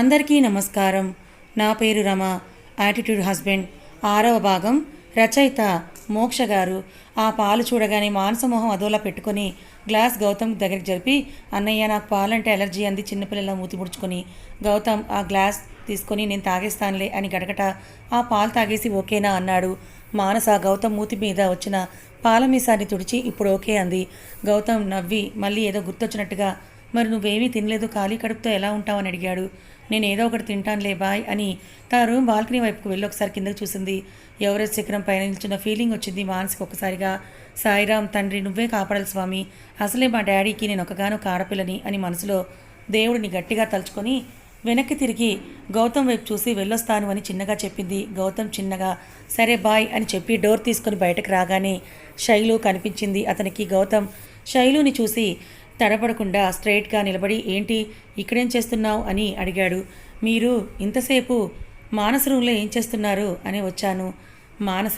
అందరికీ నమస్కారం. నా పేరు రమ. యాటిట్యూడ్ హస్బెండ్ ఆరవ భాగం. రచయిత మోక్ష గారు. ఆ పాలు చూడగానే మానసమోహం అదోలా పెట్టుకొని గ్లాస్ గౌతమ్ దగ్గరికి జరిపి అన్నయ్య నాకు పాలంటే ఎలర్జీ అంది చిన్నపిల్లల మూతి ముడుచుకొని. గౌతమ్ ఆ గ్లాస్ తీసుకొని నేను తాగేస్తానులే అని గడగట ఆ పాలు తాగేసి ఓకేనా అన్నాడు. మానస గౌతమ్ మూతి మీద వచ్చిన పాల మీసాన్ని తుడిచి ఇప్పుడు ఓకే అంది. గౌతమ్ నవ్వి మళ్ళీ ఏదో గుర్తొచ్చినట్టుగా. మరి నువ్వేమీ తినలేదు ఖాళీ కడుపుతో ఎలా ఉంటావని అడిగాడు. నేను ఏదో ఒకటి తింటానులే బాయ్ అని తన రూమ్ బాల్కనీ వైపుకు వెళ్ళి ఒకసారి కిందకు చూసింది. ఎవరెస్ట్ శిఖరం పైన నిల్చున్న ఫీలింగ్ వచ్చింది మానసికి ఒక్కసారిగా. సాయిరామ్ తండ్రి నువ్వే కాపాడాలి స్వామి. అసలే మా డాడీకి నేను ఒకగానో ఆడపిల్లని అని మనసులో దేవుడిని గట్టిగా తలుచుకొని వెనక్కి తిరిగి గౌతమ్ వైపు చూసి వెళ్ళొస్తాను అని చిన్నగా చెప్పింది. గౌతమ్ చిన్నగా సరే బాయ్ అని చెప్పి డోర్ తీసుకొని బయటకు రాగానే శైలు కనిపించింది అతనికి. గౌతమ్ శైలుని చూసి తడపడకుండా స్ట్రైట్గా నిలబడి ఏంటి? ఇక్కడేం చేస్తున్నావు? అని అడిగాడు. మీరు ఇంతసేపు మానస రూమ్లో ఏం చేస్తున్నారు? అని వచ్చాను. మానస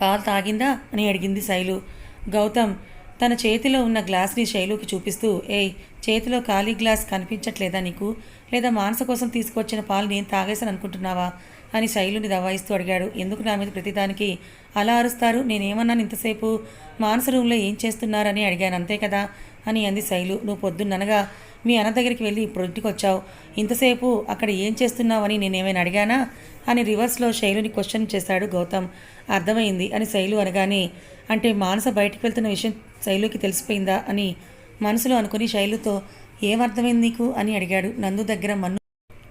పాలు తాగిందా? అని అడిగింది శైలు. గౌతమ్ తన చేతిలో ఉన్న గ్లాస్ని శైలుకి చూపిస్తూ ఏయ్ చేతిలో ఖాళీ గ్లాస్ కనిపించట్లేదా నీకు? లేదా మానస కోసం తీసుకొచ్చిన పాలు నేను తాగేసాను అనుకుంటున్నావా? అని శైలుని దవాయిస్తూ అడిగాడు. ఎందుకు నా మీద ప్రతిదానికి అలా అరుస్తారు? నేనేమన్నాను ఇంతసేపు మానస రూమ్లో ఏం చేస్తున్నారని అడిగాను. అంతే కదా? అని అంది శైలు. నువ్వు పొద్దున్ననగా మీ అన్న దగ్గరికి వెళ్ళి ఇప్పుడు ఇంటికి వచ్చావు. ఇంతసేపు అక్కడ ఏం చేస్తున్నావని నేనేమైనా అడిగానా? అని రివర్స్లో శైలుని క్వశ్చన్ చేశాడు గౌతమ్. అర్థమైంది అని శైలు అనగానే అంటే మానస బయటికి వెళ్తున్న విషయం శైలుకి తెలిసిపోయిందా? అని మనసులో అనుకుని శైలుతో ఏమర్థమైంది నీకు? అని అడిగాడు. నందు దగ్గర మన్ను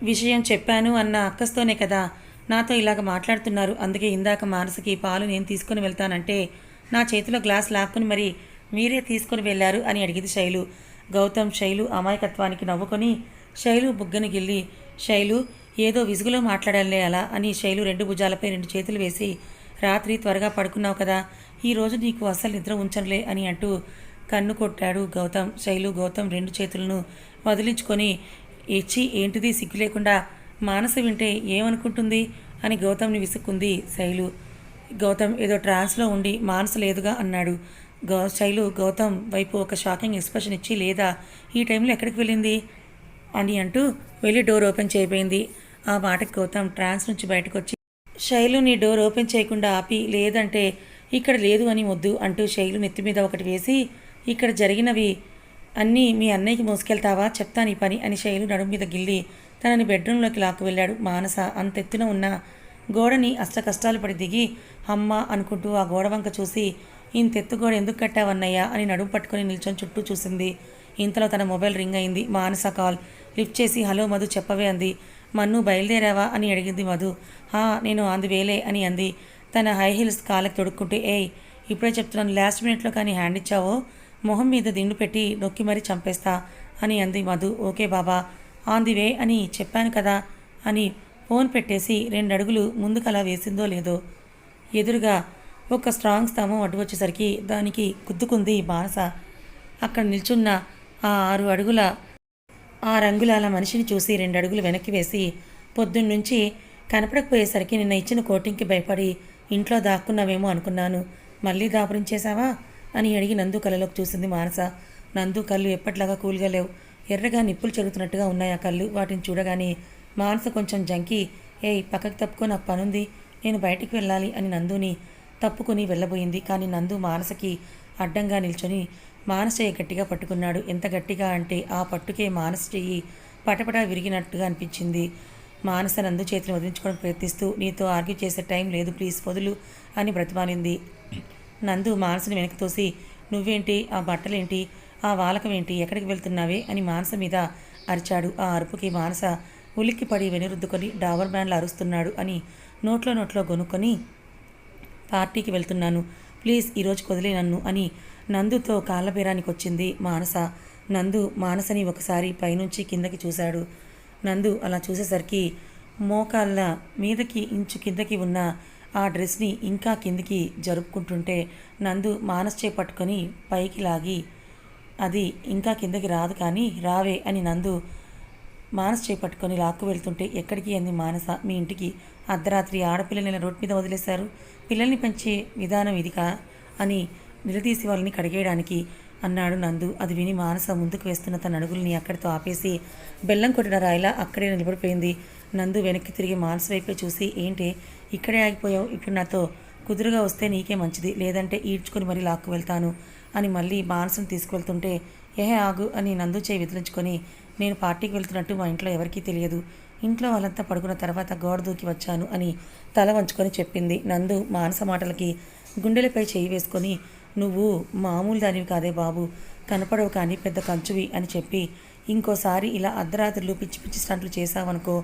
విషయం చెప్పాను అన్న అక్కస్తోనే కదా. నాతో ఇలాగ మాట్లాడుతున్నారు. అందుకే ఇందాక మానసకి పాలు నేను తీసుకొని వెళ్తానంటే నా చేతిలో గ్లాస్ లాక్కుని మరి మీరే తీసుకొని వెళ్ళారు అని అడిగింది శైలు. గౌతమ్ శైలు అమాయకత్వానికి నవ్వుకొని శైలు బుగ్గను గిల్లి శైలు ఏదో విసుగులో మాట్లాడాలే అలా అని శైలు రెండు భుజాలపై రెండు చేతులు వేసి రాత్రి త్వరగా పడుకున్నావు కదా ఈరోజు నీకు అస్సలు నిద్ర ఉంచనులే అని అంటూ కన్ను కొట్టాడు గౌతమ్. శైలు గౌతమ్ రెండు చేతులను వదిలించుకొని ఇచ్చి ఏంటిది? సిగ్గు లేకుండా మానస వింటే ఏమనుకుంటుంది? అని గౌతమ్ని విసుక్కుంది శైలు. గౌతమ్ ఏదో ట్రాన్స్లో ఉండి మానసు లేదుగా అన్నాడు. గౌ శైలు గౌతమ్ వైపు ఒక షాకింగ్ ఎక్స్ప్రెషన్ ఇచ్చి లేదా ఈ టైంలో ఎక్కడికి వెళ్ళింది? అని అంటూ వెళ్ళి డోర్ ఓపెన్ చేయబోయింది. ఆ మాటకి గౌతమ్ ట్రాన్స్ నుంచి బయటకు వచ్చి శైలుని డోర్ ఓపెన్ చేయకుండా ఆపి లేదంటే ఇక్కడ లేదు అని వద్దు అంటూ శైలు నెత్తి మీద ఒకటి వేసి ఇక్కడ జరిగినవి అన్నీ మీ అన్నయ్యకి మోసుకెళ్తావా? చెప్తాను ఈ పని అని శైలు నడుము మీద గిల్లి తనని బెడ్రూమ్లోకి లాక్కు వెళ్ళాడు. మానస అంతెత్తున ఉన్న గోడని అష్ట కష్టాలు పడి దిగి అమ్మ అనుకుంటూ ఆ గోడ వంక చూసి ఇంతెత్తు గోడ ఎందుకు కట్టావన్నయ్యా అని నడుము పట్టుకొని నిల్చొని చుట్టూ చూసింది. ఇంతలో తన మొబైల్ రింగ్ అయింది. మానస కాల్. లిఫ్ట్ చేసి హలో మధు చెప్పవే అంది. మన్ను బయలుదేరావా? అని అడిగింది మధు. హా నేను అందువేలే అని అంది. తన హై హీల్స్ కాళ్ళకి తొడుక్కుంటే ఏయ్ ఇప్పుడే చెప్తున్నాను లాస్ట్ మినిట్లో కానీ హ్యాండ్ ఇచ్చావో? మొహం మీద దిండు పెట్టి నొక్కి మరీ చంపేస్తా అని అంది మధు. ఓకే బాబా ఆన్ ది వే అని చెప్పాను కదా అని ఫోన్ పెట్టేసి రెండు అడుగులు ముందుకలా వేసిందో లేదో ఎదురుగా ఒక స్ట్రాంగ్ స్తంభం అడ్డు వచ్చేసరికి దానికి గుద్దుకుంది మానస అక్కడ నిల్చున్న ఆ ఆరు అడుగుల ఆ రంగులాల మనిషిని చూసి రెండు అడుగులు వెనక్కి వేసి పొద్దున్నుంచి కనపడకపోయేసరికి నిన్న ఇచ్చిన కోటింగ్కి భయపడి ఇంట్లో దాక్కున్నావేమో అనుకున్నాను. మళ్ళీ దాపురించేశావా? అని అడిగి నందు కళ్ళలోకి చూసింది మానస. నందు కళ్ళు ఎప్పట్లాగా కూల్గా లేవు. ఎర్రగా నిప్పులు చెరుగుతున్నట్టుగా ఉన్నాయి ఆ కళ్ళు. వాటిని చూడగానే మానస కొంచెం జంకి ఏయ్ పక్కకు తప్పుకో నాకు పనుంది. నేను బయటికి వెళ్ళాలి అని నందుని తప్పుకొని వెళ్ళబోయింది. కానీ నందు మానసకి అడ్డంగా నిల్చొని మానసయ్య గట్టిగా పట్టుకున్నాడు. ఎంత గట్టిగా అంటే ఆ పట్టుకే మానస చెయ్యి పటపటా విరిగినట్టుగా అనిపించింది. మానస నందు చేతిని వదిలించుకోవడం ప్రయత్నిస్తూ నీతో ఆర్గ్యూ చేసే టైం లేదు ప్లీజ్ వదులు అని బ్రతిమాలింది. నందు మానసని వెనక్కి తోసి నువ్వేంటి? ఆ బట్టలేంటి? ఆ వాలకం ఏంటి ఎక్కడికి వెళ్తున్నావే? అని మానస మీద అరిచాడు. ఆ అరుపుకి మానస ఉలిక్కిపడి వెనురుద్దుకొని డాబర్ బ్యాండ్లు అరుస్తున్నాడు అని నోట్లో నోట్లో గొనుక్కొని పార్టీకి వెళ్తున్నాను. ప్లీజ్ ఈరోజు కుదిలే నన్ను అని నందుతో కాళ్ళబేరానికి వచ్చింది మానస. నందు మానసని ఒకసారి పైనుంచి కిందకి చూశాడు. నందు అలా చూసేసరికి మోకాళ్ళ మీదకి ఇంచు కిందకి ఉన్న ఆ డ్రెస్ని ఇంకా కిందికి జరుపుకుంటుంటే నందు మానస్ చే పట్టుకొని పైకి లాగి అది ఇంకా కిందకి రాదు కానీ రావే అని నందు మానస్ చేపట్టుకొని లాక్కు వెళ్తుంటే ఎక్కడికి అంది మానస మీ ఇంటికి? అర్ధరాత్రి ఆడపిల్లని రోడ్ మీద వదిలేశారు. పిల్లల్ని పెంచే విధానం ఇదికా అని నిలదీసి వాళ్ళని కడిగేయడానికి అన్నాడు నందు. అది విని మానస ముందుకు వేస్తున్న తన అడుగుల్ని అక్కడితో ఆపేసి బెల్లం కొట్టిన రాయిలా అక్కడే నిలబడిపోయింది. నందు వెనక్కి తిరిగి మానస వైపే చూసి ఏంటి ఇక్కడే ఆగిపోయావు. ఇప్పుడు నాతో కుదురుగా వస్తే నీకే మంచిది. లేదంటే ఈడ్చుకొని మరీ లాక్కు వెళ్తాను అని మళ్ళీ మానసును తీసుకువెళ్తుంటే ఏహే ఆగు అని నందు చేయి విదిలించుకొని నేను పార్టీకి వెళ్తున్నట్టు మా ఇంట్లో ఎవరికీ తెలియదు. ఇంట్లో వాళ్ళంతా పడుకున్న తర్వాత గోడ దూకి వచ్చాను అని తల వంచుకొని చెప్పింది. నందు మానస మాటలకి గుండెలపై చేయి వేసుకొని నువ్వు మామూలు దానివి కాదే బాబు కనపడవు కానీ పెద్ద కంచువి అని చెప్పి ఇంకోసారి ఇలా అర్ధరాత్రులు పిచ్చి పిచ్చి స్టంట్లు చేశావనుకో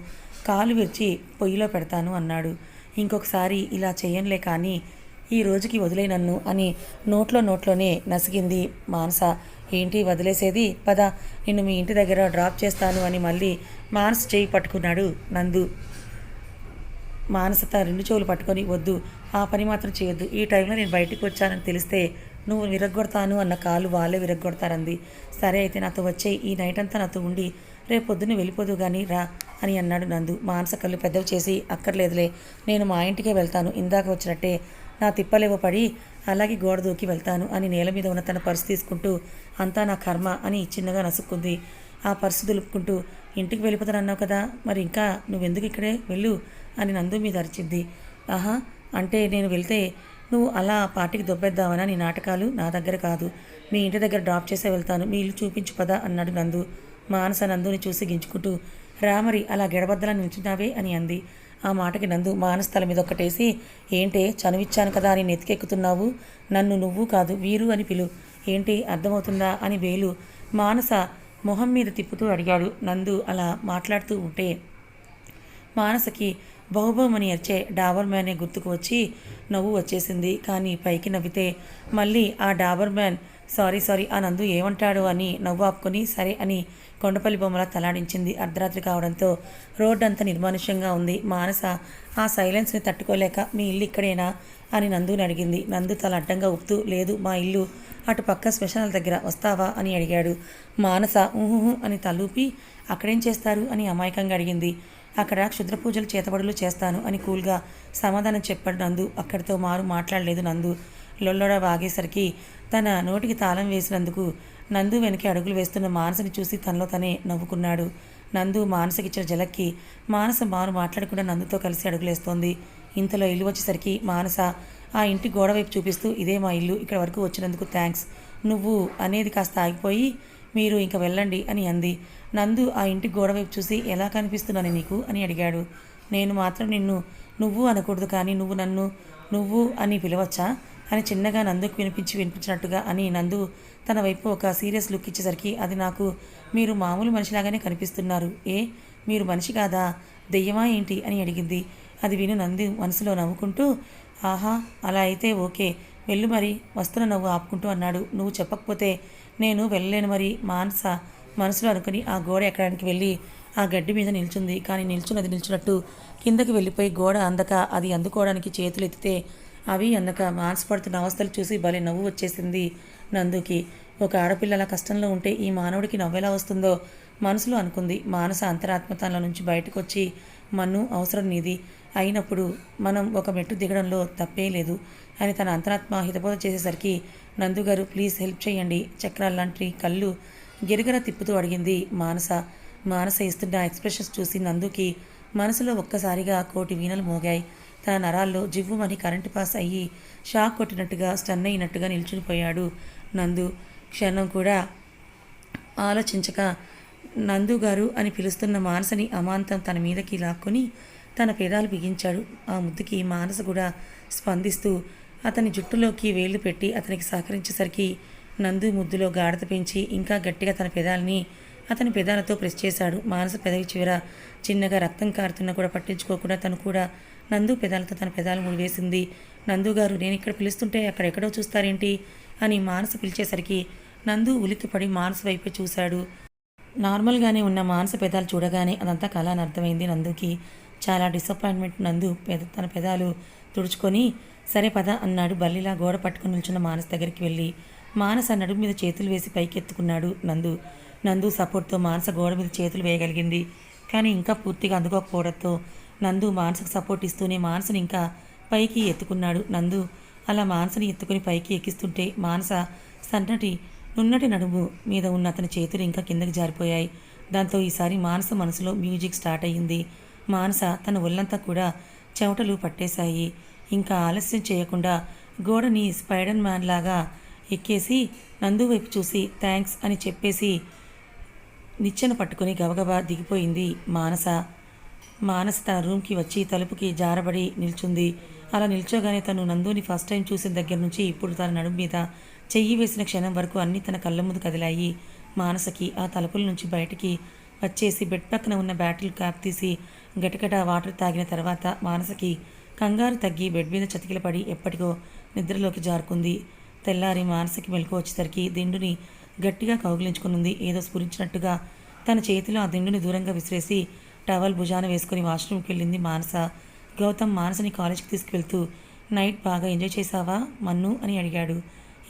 కాలు విరిచి పొయ్యిలో పెడతాను అన్నాడు. ఇంకొకసారి ఇలా చేయనులే కానీ ఈ రోజుకి వదిలే నన్ను అని నోట్లో నోట్లోనే నసిగింది మానస. ఏంటి వదిలేసేది? పద నిన్ను మీ ఇంటి దగ్గర డ్రాప్ చేస్తాను అని మళ్ళీ మానస చేయి పట్టుకున్నాడు నందు. మానసత రెండు చెవులు పట్టుకొని వద్దు ఆ పని మాత్రం చేయొద్దు. ఈ టైంలో నేను బయటికి వచ్చానని తెలిస్తే నువ్వు విరగ్గొడతాను అన్న కాలు వాళ్ళే విరగొడతారంది సరే అయితే నాతో వచ్చే ఈ నైట్ అంతా నాతో ఉండి రేపు పొద్దున్న వెళ్ళిపోదు కానీ రా అని అన్నాడు నందు. మానస కళ్ళు పెద్దవి చేసి అక్కర్లేదులే నేను మా ఇంటికే వెళ్తాను ఇందాక వచ్చినట్టే. నా తిప్పలేవో పడి అలాగే గోడ దూకి వెళ్తాను అని నేల మీద ఉన్న తన పర్సు తీసుకుంటూ అంతా నా కర్మ అని చిన్నగా నసుక్కుంది. ఆ పర్సు దులుపుకుంటూ ఇంటికి వెళ్ళిపోతానన్నావు కదా మరి ఇంకా నువ్వెందుకు ఇక్కడే వెళ్ళు అని నందు మీద అరిచింది. ఆహా అంటే నేను వెళ్తే నువ్వు అలా పార్టీకి దొబ్బేద్దామనా నీ నాటకాలు నా దగ్గర కాదు. మీ ఇంటి దగ్గర డ్రాప్ చేసే వెళ్తాను. మీ ఇల్లు చూపించు పదా అన్నాడు నందు. మానస నందుని చూసి గించుకుంటూ రామరి అలా గెడబద్దలా నిల్చున్నావే అని అంది. ఆ మాటకి నందు మానస తల మీద ఒక్కటేసి ఏంటే చనువిచ్చాను కదా అని నెతికెక్కుతున్నావు నన్ను నువ్వు కాదు వీరు అని పిలు. ఏంటి అర్థమవుతుందా అని వేలు మానస మొహం మీద తిప్పుతూ అడిగాడు. నందు అలా మాట్లాడుతూ ఉంటే మానసకి బహుబోమని అరిచే డాబర్ మ్యానే గుర్తుకు వచ్చి నవ్వు వచ్చేసింది. కానీ పైకి నవ్వితే మళ్ళీ ఆ డాబర్ మ్యాన్ సారీ సారీ ఆ నందు ఏమంటాడు అని నవ్వు ఆపుకొని సరే అని కొండపల్లి బొమ్మలా తలాడించింది. అర్ధరాత్రి కావడంతో రోడ్డు అంతా నిర్మానుష్యంగా ఉంది. మానస ఆ సైలెన్స్ని తట్టుకోలేక మీ ఇల్లు ఇక్కడేనా? అని నందుని అడిగింది నందు తల అడ్డంగా ఉప్పుతూ లేదు మా ఇల్లు అటు పక్క శ్మశానాల దగ్గర వస్తావా? అని అడిగాడు. మానస ఊహు అని తలూపి అక్కడేం చేస్తారు? అని అమాయకంగా అడిగింది. అక్కడ క్షుద్ర పూజలు చేతబడులు చేస్తాను అని కూల్గా సమాధానం చెప్పాడు నందు. అక్కడితో మారు మాట్లాడలేదు నందు. లొల్లొడ వాగేసరికి తన నోటికి తాళం వేసినందుకు నందు వెనక్కి అడుగులు వేస్తున్న మానసని చూసి తనలో తనే నవ్వుకున్నాడు. నందు మానసకిచ్చిన జలక్కి మానస మారు మాట్లాడకుండా నందుతో కలిసి అడుగులేస్తోంది. ఇంతలో ఇల్లు వచ్చేసరికి మానస ఆ ఇంటి గోడ వైపు చూపిస్తూ ఇదే మా ఇల్లు ఇక్కడ వరకు వచ్చినందుకు థ్యాంక్స్ నువ్వు అనేది కాస్త ఆగిపోయి మీరు ఇంక వెళ్ళండి అని అంది. నందు ఆ ఇంటి గోడ వైపు చూసి ఎలా కనిపిస్తున్నాను నీకు? అని అడిగాడు. నేను మాత్రం నిన్ను నువ్వు అనకూడదు కానీ నువ్వు నన్ను నువ్వు అని పిలవచ్చా? అని చిన్నగా నందుకు వినిపించి వినిపించినట్టుగా అని నందు తన వైపు ఒక సీరియస్ లుక్ ఇచ్చేసరికి అది నాకు మీరు మామూలు మనిషిలాగానే కనిపిస్తున్నారు. ఏ? మీరు మనిషి కాదా? దెయ్యమా ఏంటి? అని అడిగింది. అది విను నంది మనసులో నవ్వుకుంటూ ఆహా అలా అయితే ఓకే. వెళ్ళు మరి వస్తున్న నవ్వు ఆపుకుంటూ అన్నాడు. నువ్వు చెప్పకపోతే నేను వెళ్ళలేను మరి మానస మనసులో అనుకుని ఆ గోడ ఎక్కడానికి వెళ్ళి ఆ గడ్డి మీద నిల్చుంది. కానీ నిల్చున్నది నిల్చున్నట్టు కిందకి వెళ్ళిపోయి గోడ అందక అది అందుకోవడానికి చేతులు ఎత్తితే అవి అన్నక మానసపడుతున్న అవస్థలు చూసి భలే నవ్వు వచ్చేసింది నందుకి. ఒక ఆడపిల్ల అలా కష్టంలో ఉంటే ఈ మానవుడికి నవ్వెలా వస్తుందో మనసులో అనుకుంది. మానస అంతరాత్మ తనలో నుంచి బయటకు వచ్చి మన్ను అవసరం నీది. అయినప్పుడు మనం ఒక మెట్టు దిగడంలో తప్పే లేదు. అని తన అంతరాత్మ హితబోధ చేసేసరికి నందుగారు ప్లీజ్ హెల్ప్ చేయండి. చక్రాల లాంటి కళ్ళు గిరిగర తిప్పుతూ అడిగింది మానస. మానస ఇస్తున్న ఎక్స్ప్రెషన్స్ చూసి నందుకి మనసులో ఒక్కసారిగా కోటి వీణలు మోగాయి. తన నరాల్లో జివ్వుమని కరెంటు పాస్ అయ్యి షాక్ కొట్టినట్టుగా స్టన్ అయినట్టుగా నిల్చునిపోయాడు నందు. క్షణం కూడా ఆలోచించక నందు గారు అని పిలుస్తున్న మానసని అమాంతం తన మీదకి లాక్కొని తన పెదాలు బిగించాడు. ఆ ముద్దుకి మానస కూడా స్పందిస్తూ అతని జుట్టులోకి వేళ్ళు పెట్టి అతనికి సహకరించేసరికి నందు ముద్దులో గాఢత పెంచి ఇంకా గట్టిగా తన పెదాలని అతని పెదాలతో ప్రెస్ చేశాడు. మానస పెదవి చివర చిన్నగా రక్తం కారుతున్నా కూడా పట్టించుకోకుండా తను కూడా నందు పెదాలతో తన పెదాలు ముడివేసింది నందు గారు నేను ఇక్కడ పిలుస్తుంటే అక్కడ ఎక్కడో చూస్తారేంటి? అని మానస పిలిచేసరికి నందు ఉలిక్కిపడి మానస వైపే చూశాడు. నార్మల్గానే ఉన్న మానస పెదాలు చూడగానే అదంతా కళ అని అర్థమైంది నందుకి. చాలా డిసప్పాయింట్మెంట్ నందు పెద తన పెదాలు తుడుచుకొని సరే పద అన్నాడు. బల్లిలా గోడ పట్టుకుని నిల్చున్న మానస్ దగ్గరికి వెళ్ళి మానస నడుము మీద చేతులు వేసి పైకెత్తుకున్నాడు నందు. నందు సపోర్ట్తో మానస గోడ మీద చేతులు వేయగలిగింది. కానీ ఇంకా పూర్తిగా అందుకోకపోవడంతో నందు మానసకు సపోర్ట్ ఇస్తూనే మానసని ఇంకా పైకి ఎత్తుకున్నాడు నందు. అలా మానసని ఎత్తుకుని పైకి ఎక్కిస్తుంటే మానస సన్నటి నున్నటి నడుము మీద ఉన్న అతని చేతులు ఇంకా కిందకి జారిపోయాయి. దాంతో ఈసారి మానస మనసులో మ్యూజిక్ స్టార్ట్ అయ్యింది. మానస తన ఒళ్ళంతా కూడా చెమటలు పట్టేశాయి. ఇంకా ఆలస్యం చేయకుండా గోడని స్పైడర్ మ్యాన్ లాగా ఎక్కేసి నందు వైపు చూసి థ్యాంక్స్ అని చెప్పేసి నిచ్చెన పట్టుకుని గబగబా దిగిపోయింది మానస. మానస తన రూమ్కి వచ్చి తలుపుకి జారబడి నిల్చుంది. అలా నిల్చోగానే తను నందుని ఫస్ట్ టైం చూసిన దగ్గర నుంచి ఇప్పుడు తన నడుము మీద చెయ్యి వేసిన క్షణం వరకు అన్నీ తన కళ్ళ ముందు కదిలాయి. మానసకి ఆ తలుపుల నుంచి బయటికి వచ్చేసి బెడ్ పక్కన ఉన్న బ్యాటిల్ క్యాప్ తీసి గటగట వాటర్ తాగిన తర్వాత మానసకి కంగారు తగ్గి బెడ్ మీద చతికిలపడి ఎప్పటికో నిద్రలోకి జారుకుంది. తెల్లారి మానసకి మెలకు వచ్చేసరికి దిండుని గట్టిగా కౌగిలించుకునుంది. ఏదో స్ఫురించినట్టుగా తన చేతిలో ఆ దిండుని దూరంగా విసిరేసి టవల్ భుజాన వేసుకుని వాష్రూమ్కి వెళ్ళింది మానస. గౌతమ్ మానసని కాలేజ్కి తీసుకువెళ్తూ నైట్ బాగా ఎంజాయ్ చేశావా మన్ను? అని అడిగాడు.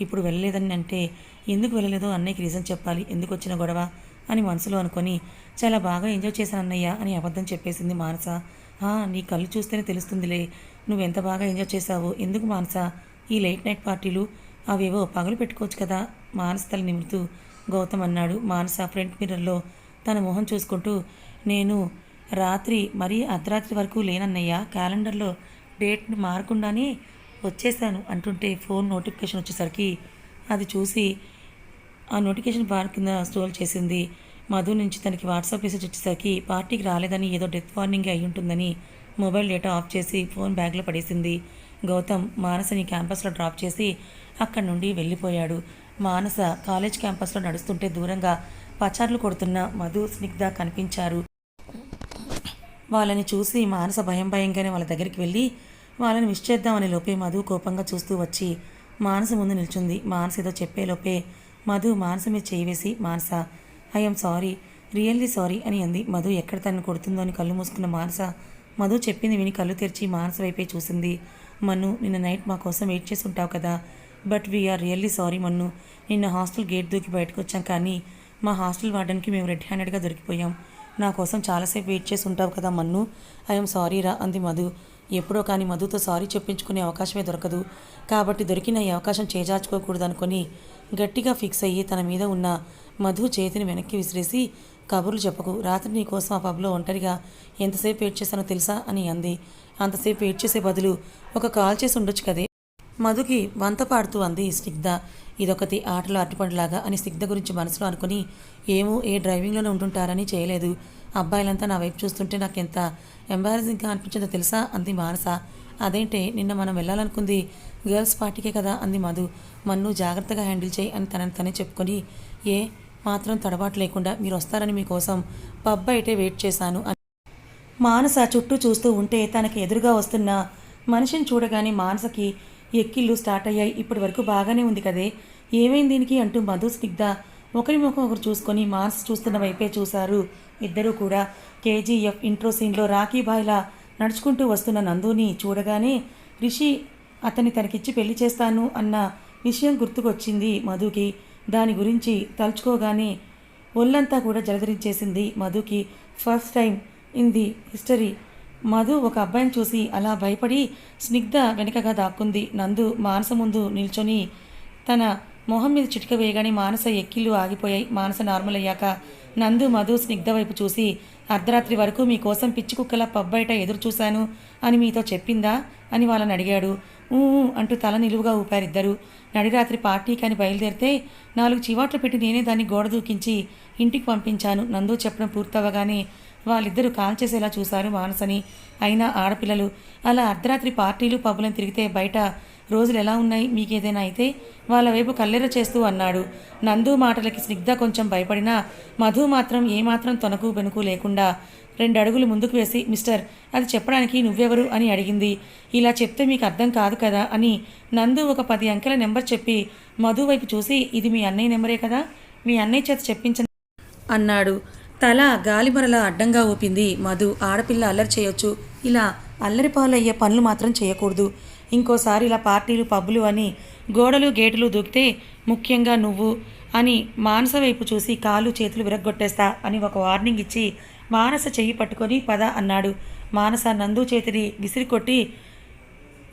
ఇప్పుడు వెళ్ళలేదని అంటే ఎందుకు వెళ్ళలేదో అన్నయ్యకి రీజన్ చెప్పాలి. ఎందుకు వచ్చిన గొడవ? అని మనసులో అనుకొని చాలా బాగా ఎంజాయ్ చేశాను అన్నయ్య అని అబద్ధం చెప్పేసింది మానస. నీ కళ్ళు చూస్తేనే తెలుస్తుందిలే. నువ్వెంత బాగా ఎంజాయ్ చేశావు? ఎందుకు మానస? ఈ లేట్ నైట్ పార్టీలు అవేవో పగలు పెట్టుకోవచ్చు కదా మానస తల నిమురుతూ గౌతమ్ అన్నాడు. మానస ఫ్రంట్ మిర్రర్లో తన మొహం చూసుకుంటూ నేను రాత్రి మరీ అర్ధరాత్రి వరకు లేనన్నయ్య క్యాలెండర్లో డేట్ని మారకుండానే వచ్చేసాను అంటుంటే ఫోన్ నోటిఫికేషన్ వచ్చేసరికి అది చూసి ఆ నోటిఫికేషన్ బార్ కింద స్టోల్ చేసింది. మధు నుంచి తనకి వాట్సాప్ మెసేజ్ వచ్చేసరికి పార్టీకి రాలేదని ఏదో డెత్ వార్నింగ్ అయి ఉంటుందని మొబైల్ డేటా ఆఫ్ చేసి ఫోన్ బ్యాగ్లో పడేసింది. గౌతమ్ మానసని క్యాంపస్లో డ్రాప్ చేసి అక్కడి నుండి వెళ్ళిపోయాడు. మానస కాలేజ్ క్యాంపస్లో నడుస్తుంటే దూరంగా పచార్లు కొడుతున్న మధు స్నిగ్ధ కనిపించారు. వాళ్ళని చూసి మానస భయం భయంగానే వాళ్ళ దగ్గరికి వెళ్ళి వాళ్ళని విష్ చేద్దామని లోపే మధు కోపంగా చూస్తూ వచ్చి మానస ముందు నిల్చుంది. మానస ఏదో చెప్పే లోపే మధు మానస మీద చేయి వేసి Manasa I'm sorry really sorry అని అంది. మధు ఎక్కడ తనను కొడుతుందో అని కళ్ళు మూసుకున్న మానస మధు చెప్పింది విని కళ్ళు తెరిచి మానస వైపే చూసింది. మన్ను నిన్న నైట్ మా కోసం వెయిట్ చేసి ఉంటావు కదా. బట్ వీఆర్ రియల్లీ సారీ మన్ను. నిన్న హాస్టల్ గేట్ దూకి బయటకు వచ్చాం కానీ మా హాస్టల్ వార్డెన్కి మేము రెడ్ హ్యాండెడ్గా దొరికిపోయాం. నా కోసం చాలాసేపు వెయిట్ చేసి ఉంటావు కదా మన్ను. ఐఎమ్ సారీ రా అంది మధు. ఎప్పుడో కానీ మధుతో సారీ చెప్పించుకునే అవకాశమే దొరకదు. కాబట్టి దొరికిన ఈ అవకాశం చేజార్చుకోకూడదనుకొని గట్టిగా ఫిక్స్ అయ్యి తన మీద ఉన్న మధు చేతిని వెనక్కి విసిరేసి కబుర్లు చెప్పకు. రాత్రి నీ కోసం ఆ పబ్లో ఒంటరిగా ఎంతసేపు వెయిట్ చేశానో తెలుసా? అని అంది. అంతసేపు వెయిట్ చేసే బదులు ఒక కాల్ చేసి ఉండొచ్చు కదే. మధుకి వంత పాడుతూ అంది స్నిగ్ధ. ఇదొకటి ఆటలో అరటిపండులాగా అని స్నిగ్ధ గురించి మనసులో అనుకుని ఏమో ఏ డ్రైవింగ్లోనే ఉంటుంటారని చేయలేదు. అబ్బాయిలంతా నా వైపు చూస్తుంటే నాకు ఎంత ఎంబారసింగ్గా అనిపించిందో తెలుసా? అంది మానస. అదేంటే నిన్న మనం వెళ్ళాలనుకుంది గర్ల్స్ పార్టీకే కదా అంది మధు. మన్ను జాగ్రత్తగా హ్యాండిల్ చేయి అని తనని తనే చెప్పుకొని ఏ మాత్రం తడబాటు లేకుండా మీరు వస్తారని మీకోసం పబ్ బయటే వెయిట్ చేశాను అని. మానస చుట్టూ చూస్తూ ఉంటే తనకి ఎదురుగా వస్తున్న మనిషిని చూడగానే మానసకి ఎక్కిళ్ళు స్టార్ట్ అయ్యాయి. ఇప్పటి వరకు బాగానే ఉంది కదే. ఏమైంది దీనికి? అంటూ మధు స్నిగ్ధ ఒకరి ముఖం ఒకరు చూసుకొని మార్స్ చూస్తున్న వైపే చూశారు. ఇద్దరూ కూడా కేజీఎఫ్ ఇంట్రో సీన్లో రాఖీ బాయ్లా నడుచుకుంటూ వస్తున్న నందుని చూడగానే రిషి అతన్ని తనకిచ్చి పెళ్ళి చేస్తాను అన్న విషయం గుర్తుకొచ్చింది మధుకి. దాని గురించి తలుచుకోగానే ఒళ్ళంతా కూడా జలధరించేసింది మధుకి. First time in the history Madhu ఒక అబ్బాయిని చూసి అలా భయపడి స్నిగ్ధ వెనుకగా దాక్కుంది. నందు మానస ముందు నిల్చొని తన మొహం మీద చిటిక వేయగానే మానస ఎక్కిళ్ళు ఆగిపోయాయి. మానస నార్మల్ అయ్యాక నందు మధు స్నిగ్ధ వైపు చూసి అర్ధరాత్రి వరకు మీకోసం పిచ్చి కుక్కల పబ్ బయట ఎదురు చూశాను అని మీతో చెప్పిందా? అని వాళ్ళని అడిగాడు. ఊ ఊ అంటూ తల నిలువుగా ఊపారిద్దరు. నడిరాత్రి పార్టీకి అని బయలుదేరితే నాలుగు చివాట్లు పెట్టి నేనే దాన్ని గోడ దూకించి ఇంటికి పంపించాను నందు చెప్పడం పూర్తవగానే వాళ్ళిద్దరూ కాల్చేసేలా చూశారు మానసని. అయినా ఆడపిల్లలు. అలా అర్ధరాత్రి పార్టీలు పబ్బులను తిరిగితే బయట రోజులు ఎలా ఉన్నాయి? మీకేదైనా అయితే వాళ్ళ వైపు కల్లెర చేస్తూ అన్నాడు. నందు మాటలకి స్నిగ్ధ కొంచెం భయపడినా మధు మాత్రం ఏమాత్రం తొనకు బెనుకు లేకుండా రెండు అడుగులు ముందుకు వేసి మిస్టర్ అది చెప్పడానికి నువ్వెవరు? అని అడిగింది. ఇలా చెప్తే మీకు అర్థం కాదు కదా? అని నందు ఒక పది అంకెల నెంబర్ చెప్పి మధు వైపు చూసి ఇది మీ అన్నయ్య నెంబరే కదా? మీ అన్నయ్య చేత చెప్పించ అన్నాడు. తల గాలిమరలా అడ్డంగా ఊపింది. మధు ఆడపిల్ల అల్లరి చేయొచ్చు. ఇలా అల్లరి పాలయ్యే పనులు మాత్రం చేయకూడదు. ఇంకోసారి ఇలా పార్టీలు పబ్బులు అని గోడలు గేటులు దూకితే ముఖ్యంగా నువ్వు అని మానస వైపు చూసి కాలు చేతులు విరగ్గొట్టేస్తా అని ఒక వార్నింగ్ ఇచ్చి మానస చెయ్యి పట్టుకొని పద అన్నాడు. మానస నందు చేతిని విసిరికొట్టి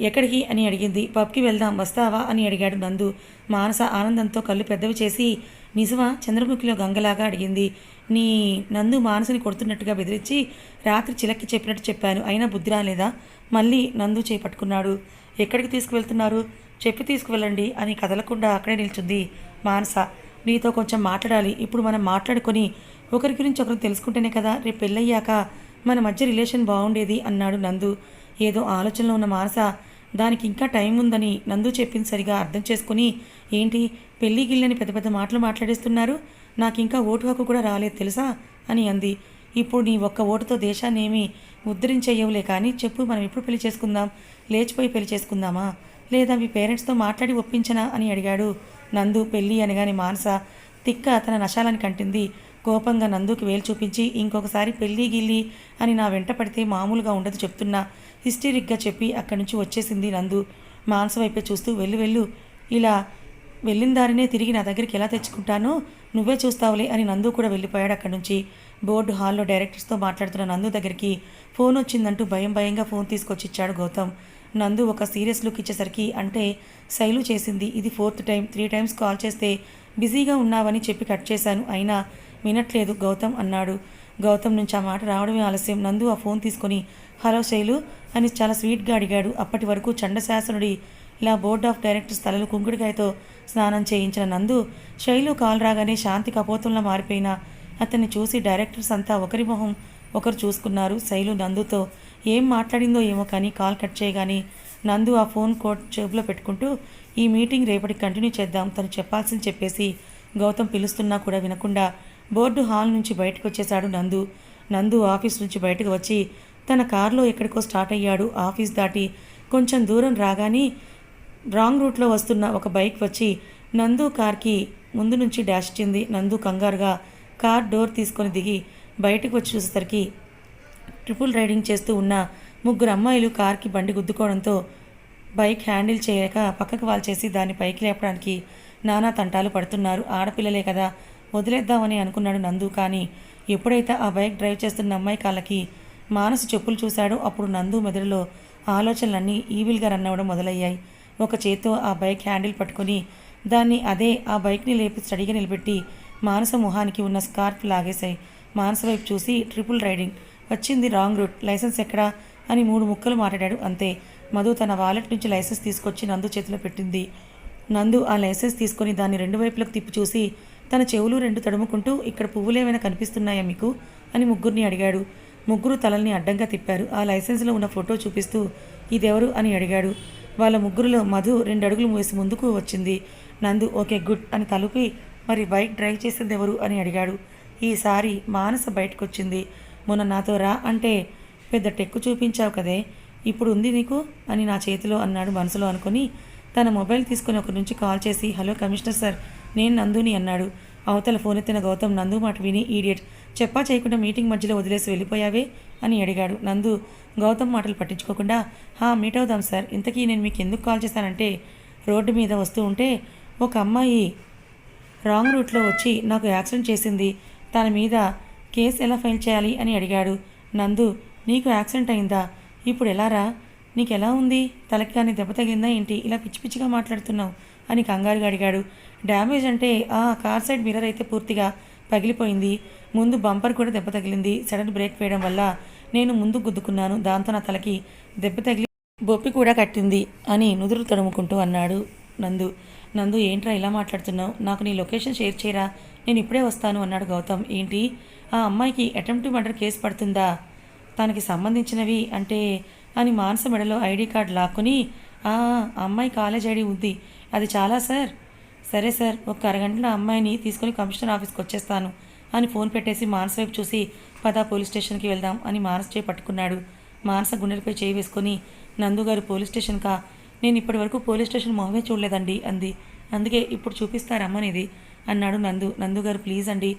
ఎక్కడికి అని అడిగింది. పబ్కి వెళ్దాం వస్తావా అని అడిగాడు నందు. మానస ఆనందంతో కళ్ళు పెద్దవి చేసి నిజమా? చంద్రముఖిలో గంగలాగా అడిగింది. నీ నందు మానసని కొడుతున్నట్టుగా బెదిరించి రాత్రి చిలక్కి చెప్పినట్టు చెప్పాను. అయినా బుద్ధి రాలేదా? మళ్ళీ నందు చేపట్టుకున్నాడు. ఎక్కడికి తీసుకువెళ్తున్నారు? చెప్పి తీసుకువెళ్ళండి అని కదలకుండా అక్కడే నిల్చుంది మానస. నీతో కొంచెం మాట్లాడాలి. ఇప్పుడు మనం మాట్లాడుకొని ఒకరి గురించి ఒకరు తెలుసుకుంటేనే కదా రేపు పెళ్ళయ్యాక మన మధ్య రిలేషన్ బాగుండేది అన్నాడు నందు. ఏదో ఆలోచనలో ఉన్న మానస దానికి ఇంకా టైం ఉందని నందు చెప్పింది సరిగా అర్థం చేసుకుని ఏంటి పెళ్ళి గిల్లని పెద్ద పెద్ద మాటలు మాట్లాడేస్తున్నారు? నాకు ఇంకా ఓటు హక్కు కూడా రాలేదు తెలుసా? అని అంది. ఇప్పుడు నీ ఒక్క ఓటుతో దేశాన్నేమి ఉద్ధరించేయవులే కానీ చెప్పు మనం ఎప్పుడు పెళ్ళి చేసుకుందాం? లేచిపోయి పెళ్ళి చేసుకుందామా? లేదా మీ పేరెంట్స్తో మాట్లాడి ఒప్పించనా? అని అడిగాడు. నందు పెళ్ళి అనగానే మానస తిక్క తన నశాలని కంటింది. కోపంగా నందుకి వేలు చూపించి ఇంకొకసారి పెళ్ళి గిల్లి అని నా వెంట పడితే మామూలుగా ఉండదు చెప్తున్నా. హిస్టరిక్గా చెప్పి అక్కడి నుంచి వచ్చేసింది నందు. మానస వైపే చూస్తూ వెళ్ళు వెళ్ళు. ఇలా వెళ్ళిన దారినే తిరిగి నా దగ్గరికి ఎలా తెచ్చుకుంటానో నువ్వే చూస్తావులే అని నందు కూడా వెళ్ళిపోయాడు అక్కడి నుంచి. బోర్డు హాల్లో డైరెక్టర్స్తో మాట్లాడుతున్న నందు దగ్గరికి ఫోన్ వచ్చిందంటూ భయం భయంగా ఫోన్ తీసుకొచ్చి ఇచ్చాడు గౌతమ్. నందు ఒక సీరియస్ లుక్ ఇచ్చేసరికి అంటే శైలు చేసింది. ఇది fourth time three times call చేస్తే బిజీగా ఉన్నావని చెప్పి కట్ చేశాను. అయినా వినట్లేదు గౌతమ్ అన్నాడు. గౌతమ్ నుంచి ఆ మాట రావడమే ఆలస్యం. నందు ఆ ఫోన్ తీసుకొని హలో శైలు అని చాలా స్వీట్గా అడిగాడు. అప్పటి వరకు చండశాసనుడి ఇలా బోర్డ్ ఆఫ్ డైరెక్టర్స్ తలలు కుంకుడికాయతో స్నానం చేయించిన నందు శైలు కాల్ రాగానే శాంతి కపోతుల్లా మారిపోయిన. అతన్ని చూసి డైరెక్టర్స్ అంతా ఒకరి మొహం ఒకరు చూసుకున్నారు శైలు నందుతో. ఏం మాట్లాడిందో ఏమో కానీ కాల్ కట్ చేయగానే నందు ఆ ఫోన్ కోడ్ జేబులో పెట్టుకుంటూ ఈ మీటింగ్ రేపటికి కంటిన్యూ చేద్దాం తను చెప్పాల్సింది చెప్పేసి గౌతమ్ పిలుస్తున్నా కూడా వినకుండా బోర్డు హాల్ నుంచి బయటకు వచ్చేశాడు నందు. నందు ఆఫీస్ నుంచి బయటకు వచ్చి తన కారులో ఎక్కడికో స్టార్ట్ అయ్యాడు. ఆఫీస్ దాటి కొంచెం దూరం రాగానే రాంగ్ రూట్లో వస్తున్న ఒక బైక్ వచ్చి నందు కార్కి ముందు నుంచి డాష్ ఇచ్చింది నందు కంగారుగా కార్ డోర్ తీసుకొని దిగి బయటకు వచ్చి చూసేసరికి ట్రిపుల్ రైడింగ్ చేస్తూ ఉన్న ముగ్గురు అమ్మాయిలు కార్కి బండి గుద్దుకోవడంతో బైక్ హ్యాండిల్ చేయక పక్కకు వాల్చేసి దాన్ని పైకి లేపడానికి నానా తంటాలు పడుతున్నారు. ఆడపిల్లలే కదా వదిలేద్దామని అనుకున్నాడు నందు. కానీ ఎప్పుడైతే ఆ బైక్ డ్రైవ్ చేస్తున్న అమ్మాయి కాళ్ళకి మానసు చెప్పులు చూశాడో అప్పుడు నందు మెదడులో ఆలోచనలన్నీ ఈవిల్గా రన్ అవ్వడం మొదలయ్యాయి. ఒక చేత్తో ఆ బైక్ హ్యాండిల్ పట్టుకొని దాన్ని అదే ఆ బైక్ని లేపి స్టడీగా నిలబెట్టి మానస మొహానికి ఉన్న స్కార్ఫ్ లాగేశాయి. మానస వైపు చూసి ట్రిపుల్ రైడింగ్. వచ్చింది రాంగ్ రూట్. లైసెన్స్ ఎక్కడా? అని మూడు ముక్కలు మాట్లాడాడు. అంతే. మధు తన వాలెట్ నుంచి లైసెన్స్ తీసుకొచ్చి నందు చేతిలో పెట్టింది. నందు ఆ లైసెన్స్ తీసుకొని దాన్ని రెండు వైపులకు తిప్పి చూసి తన చెవులు రెండు తడుముకుంటూ ఇక్కడ పువ్వులేమైనా కనిపిస్తున్నాయా మీకు? అని ముగ్గురిని అడిగాడు. ముగ్గురు తలల్ని అడ్డంగా తిప్పారు. ఆ లైసెన్స్లో ఉన్న ఫోటో చూపిస్తూ ఇదెవరు? అని అడిగాడు. వాళ్ళ ముగ్గురులో మధు రెండు అడుగులు మూసి ముందుకు వచ్చింది. నందు ఓకే గుడ్ అని తలుపి మరి బైక్ డ్రైవ్ చేసింది ఎవరు అని అడిగాడు. ఈసారి మానస బయటకొచ్చింది. మొన్న నాతో రా అంటే పెద్ద టెక్కు చూపించావు కదే ఇప్పుడు ఉంది నీకు అని నా చేతిలో అన్నాడు మనసులో అనుకొని. తన మొబైల్ తీసుకొని ఒకరి నుంచి కాల్ చేసి హలో కమిషనర్ సార్ నేను నందుని అన్నాడు. అవతల ఫోన్ ఎత్తిన గౌతమ్ నందు మాట విని ఈడియట్ చెప్పా చేయకుండా మీటింగ్ మధ్యలో వదిలేసి వెళ్ళిపోయావే అని అడిగాడు. నందు గౌతమ్ మాటలు పట్టించుకోకుండా హా మీట్ అవుదాం సార్. ఇంతకీ నేను మీకు ఎందుకు కాల్ చేశానంటే రోడ్డు మీద వస్తూ ఉంటే ఒక అమ్మాయి రాంగ్ రూట్లో వచ్చి నాకు యాక్సిడెంట్ చేసింది. తన మీద కేసు ఎలా ఫైల్ చేయాలి? అని అడిగాడు. నందు నీకు యాక్సిడెంట్ అయిందా? ఇప్పుడు ఎలారా నీకు ఎలా ఉంది? తలకి కానీ దెబ్బ తగిలిందా ఏంటి? ఇలా పిచ్చి పిచ్చిగా మాట్లాడుతున్నావు అని కంగారుగా అడిగాడు. డ్యామేజ్ అంటే ఆ కార్ సైడ్ మిర్రర్ అయితే పూర్తిగా పగిలిపోయింది. ముందు బంపర్ కూడా దెబ్బ తగిలింది. సడన్ బ్రేక్ వేయడం వల్ల నేను ముందు గుద్దుకున్నాను దాంతో నా తలకి దెబ్బ తగిలి బొప్పి కూడా కట్టింది అని నుదురు తడుముకుంటూ అన్నాడు నందు. నందు ఏంట్రా ఇలా మాట్లాడుతున్నావు? నాకు నీ లొకేషన్ షేర్ చేయరా? నేను ఇప్పుడే వస్తాను అన్నాడు గౌతమ్. ఏంటి? ఆ అమ్మాయికి అటెంప్ట్ మర్డర్ కేసు పడుతుందా? తనకి సంబంధించినవి అంటే అని మానస మెడలో ఐడి కార్డు లాక్కుని "ఆ, అమ్మాయి కాలేజ్ ఐడి ఉంది. అది చాలా సార్. సరే సార్ ఒక అరగంటలో అమ్మాయిని తీసుకొని కమిషనర్ ఆఫీస్కి వచ్చేస్తాను. అని ఫోన్ పెట్టేసి మానస వైపు చూసి పద పోలీస్ స్టేషన్కి వెళ్దాం అని మానస చేయి పట్టుకున్నాడు. మానస గుండెలపై చేయి వేసుకొని నందుగారు పోలీస్ స్టేషన్కా నేను ఇప్పటి వరకు పోలీస్ స్టేషన్ మొహమే చూడలేదండి అంది. అందుకే ఇప్పుడు చూపిస్తారమ్మనిది అన్నాడు నందు. నందుగారు ప్లీజ్ అండి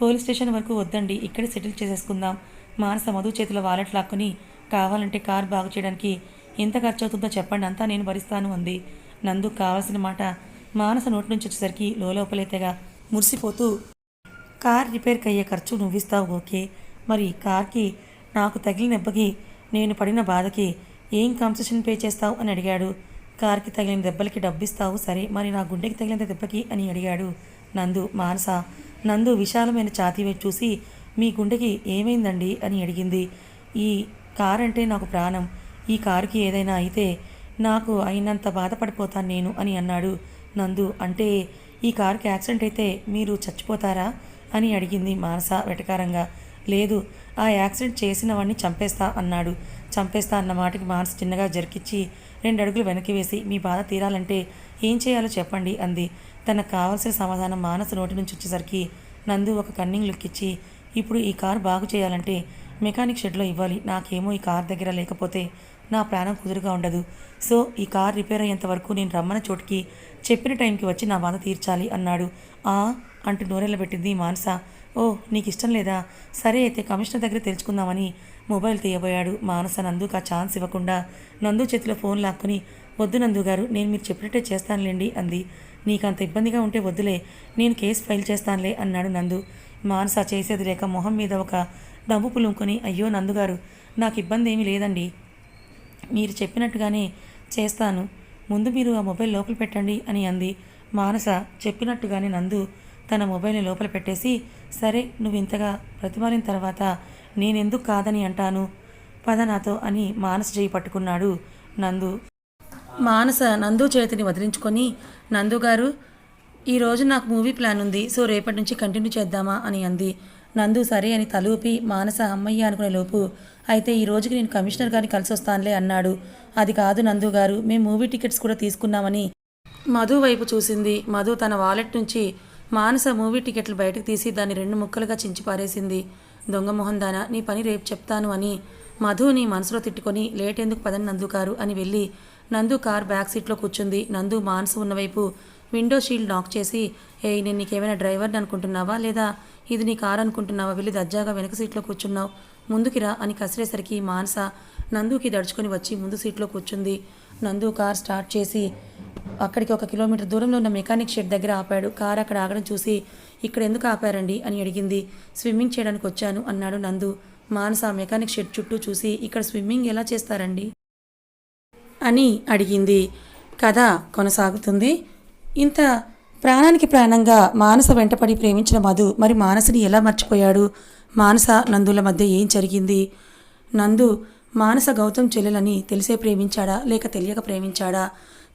పోలీస్ స్టేషన్ వరకు వద్దండి ఇక్కడే సెటిల్ చేసేసుకుందాం. మానస మధు చేతిలో వాలెట్ లాక్కుని కావాలంటే కార్ బాగు చేయడానికి ఎంత ఖర్చు అవుతుందో చెప్పండి అంతా నేను భరిస్తాను అంది. నందు కావాల్సిన మాట మానస నోటి నుంచి వచ్చేసరికి లోపలైతేగా మురిసిపోతూ కార్ రిపేర్కి అయ్యే ఖర్చు నువ్విస్తావు ఓకే. మరి కార్కి నాకు తగిలిన దెబ్బకి నేను పడిన బాధకి ఏం కన్సెషన్ పే చేస్తావు అని అడిగాడు. కార్కి తగిలిన దెబ్బలకి డబ్బిస్తావు సరే. మరి నా గుండెకి తగిలిన దెబ్బకి అని అడిగాడు నందు మానస. నందు విశాలమైన ఛాతీ వైపు చూసి మీ గుండెకి ఏమైందండి అని అడిగింది. ఈ కార్ అంటే నాకు ప్రాణం. ఈ కారుకి ఏదైనా అయితే నాకు అయినంత బాధపడిపోతాను నేను అని అన్నాడు నందు. అంటే ఈ కారుకి యాక్సిడెంట్ అయితే మీరు చచ్చిపోతారా? అని అడిగింది మానస వెటకారంగా. లేదు ఆ యాక్సిడెంట్ చేసిన వాడిని చంపేస్తా అన్నాడు. చంపేస్తా అన్న మాటకి మానస చిన్నగా జరికిచ్చి రెండు అడుగులు వెనక్కి వేసి మీ బాధ తీరాలంటే ఏం చేయాలో చెప్పండి అంది. తనకు కావాల్సిన సమాధానం మానస నోటి నుంచి వచ్చేసరికి నందు ఒక కన్నింగ్ లుక్ ఇచ్చి ఇప్పుడు ఈ కారు బాగు చేయాలంటే మెకానిక్ షెడ్లో ఇవ్వాలి. నాకేమో ఈ కార్ దగ్గర లేకపోతే నా ప్రాణం కుదురుగా ఉండదు. సో ఈ కార్ రిపేర్ అయ్యేంత వరకు నేను రమ్మన్న చోటికి చెప్పిన టైంకి వచ్చి నా బాధ తీర్చాలి అన్నాడు. ఆ అంటూ నోరెళ్ళ పెట్టింది మానస. ఓ నీకు ఇష్టం లేదా? సరే అయితే కమిషనర్ దగ్గర తెలుసుకుందామని మొబైల్ తీయబోయాడు మానస నందుకు ఆ ఛాన్స్ ఇవ్వకుండా. నందు చేతిలో ఫోన్ లాక్కుని వద్దు నందు గారు నేను మీరు చెప్పినట్టే చేస్తానులేండి అంది. నీకు అంత ఇబ్బందిగా ఉంటే వద్దులే నేను కేసు ఫైల్ చేస్తానులే అన్నాడు నందు. మానస చేసేది లేక మొహం మీద ఒక దమ్ము పులుముకొని అయ్యో నందుగారు నాకు ఇబ్బంది ఏమీ లేదండి. మీరు చెప్పినట్టుగానే చేస్తాను. ముందు మీరు ఆ మొబైల్ లోపల పెట్టండి అని అంది. మానస చెప్పినట్టుగానే నందు తన మొబైల్ని లోపల పెట్టేసి సరే నువ్వు ఇంతగా ప్రతిమాలిన తర్వాత నేనెందుకు కాదని అంటాను? పద నాతో అని మానస చేయి పట్టుకున్నాడు నందు. మానస నందు చేతిని వదిలించుకొని నందు గారు ఈరోజు నాకు మూవీ ప్లాన్ ఉంది సో రేపటి నుంచి కంటిన్యూ చేద్దామా? అని అంది. నందు సరే అని తలూపి మానస అమ్మయ్య అనుకునే లోపు అయితే ఈ రోజుకి నేను కమిషనర్ గారిని కలిసి వస్తానులే అన్నాడు. అది కాదు నందు గారు మేము మూవీ టికెట్స్ కూడా తీసుకున్నామని మధు వైపు చూసింది. మధు తన వాలెట్ నుంచి మానస మూవీ టికెట్లు బయటకు తీసి దాన్ని రెండు ముక్కలుగా చించి పారేసింది. దొంగ మొహం దానా నీ పని రేపు చెప్తాను అని. మధుని మనసులో తిట్టుకొని లేట్ ఎందుకు పదని నందు కారు అని వెళ్ళి నందు కార్ బ్యాక్ సీట్లో కూర్చుంది. నందు మానసు ఉన్నవైపు విండో షీల్డ్ నాక్ చేసి ఏ నేను నీకేమైనా డ్రైవర్ని అనుకుంటున్నావా లేదా? ఇది నీ కార్ అనుకుంటున్నావా? వెళ్ళి దర్జాగా వెనక సీట్లో కూర్చున్నావు. ముందుకిరా అని కసిరేసరికి మానస నందుకి దడుచుకొని వచ్చి ముందు సీట్లో కూర్చుంది. నందు కార్ స్టార్ట్ చేసి అక్కడికి ఒక కిలోమీటర్ దూరంలో ఉన్న మెకానిక్ షెడ్ దగ్గర ఆపాడు. కారు అక్కడ ఆగడం చూసి ఇక్కడ ఎందుకు ఆపారండి? అని అడిగింది. స్విమ్మింగ్ చేయడానికి వచ్చాను అన్నాడు నందు. మానస మెకానిక్ షెడ్ చుట్టూ చూసి ఇక్కడ స్విమ్మింగ్ ఎలా చేస్తారండి? అని అడిగింది. కథ కొనసాగుతుంది. ఇంత ప్రాణానికి ప్రాణంగా మానస వెంటపడి ప్రేమించిన మధు మరి మానసని ఎలా మర్చిపోయాడు? మానస నందుల మధ్య ఏం జరిగింది? నందు మానస గౌతమ్ చెల్లెలని తెలిసే ప్రేమించాడా? లేక తెలియక ప్రేమించాడా?